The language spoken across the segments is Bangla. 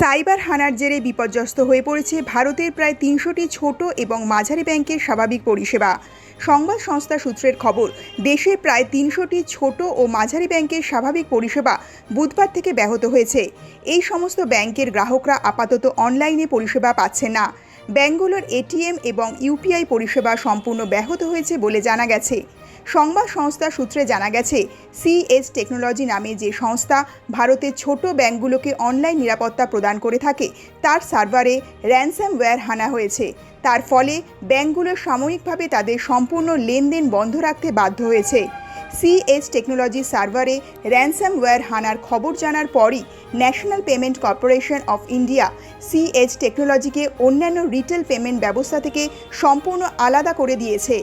সাইবার হানার জেরে বিপর্যস্ত হয়ে পড়েছে ভারতের প্রায় তিনশোটি ছোট এবং মাঝারি ব্যাংকের স্বাভাবিক পরিষেবা। সংবাদ সংস্থা সূত্রের খবর, দেশে প্রায় তিনশোটি ছোট ও মাঝারি ব্যাংকের স্বাভাবিক পরিষেবা বুধবার থেকে ব্যাহত হয়েছে। এই সমস্ত ব্যাংকের গ্রাহকরা আপাতত অনলাইনে পরিষেবা পাচ্ছে না। ব্যাংকগুলোর এটিএম এবং ইউপিআই পরিষেবা সম্পূর্ণ ব্যাহত হয়েছে বলে জানা গেছে। সংবাদ সংস্থা সূত্রে জানা গেছে সিএস টেকনোলজি নামে যে সংস্থা ভারতের ছোট ব্যাংকগুলোকে অনলাইন নিরাপত্তা প্রদান করে থাকে, তার সার্ভারে র্যানসামওয়্যার হানা হয়েছে। তার ফলে ব্যাংকগুলো সাময়িকভাবে তাদের সম্পূর্ণ লেনদেন বন্ধ রাখতে বাধ্য হয়েছে। সিএস টেকনোলজি সার্ভারে র্যানসামওয়্যার হানার খবর জানার পরই national payment corporation of India CS টেকনোলজিকে অন্যান্য রিটেল পেমেন্ট ব্যবস্থা থেকে সম্পূর্ণ আলাদা করে দিয়েছে।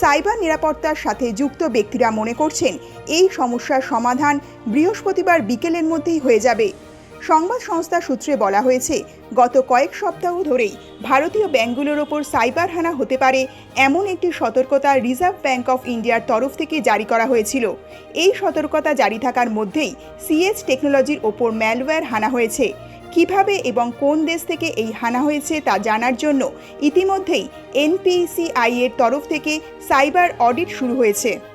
সাইবার নিরাপত্তার সাথে যুক্ত ব্যক্তিরা মনে করছেন এই সমস্যার সমাধান বৃহস্পতিবার বিকেলের মধ্যেই হয়ে যাবে। সংবাদ সংস্থা সূত্রে বলা হয়েছে, গত কয়েক সপ্তাহ ধরেই ভারতীয় ব্যাংকগুলোর ওপর সাইবার হানা হতে পারে এমন একটি সতর্কতা রিজার্ভ ব্যাংক অফ ইন্ডিয়ার তরফ থেকে জারি করা হয়েছিল। এই সতর্কতা জারি থাকার মধ্যেই সিএস টেকনোলজির ওপর ম্যালওয়্যার হানা হয়েছে। কীভাবে এবং কোন দেশ থেকে এই হানা হয়েছে তা জানার জন্য ইতিমধ্যেই এনপিসিআই এর তরফ থেকে সাইবার অডিট শুরু হয়েছে।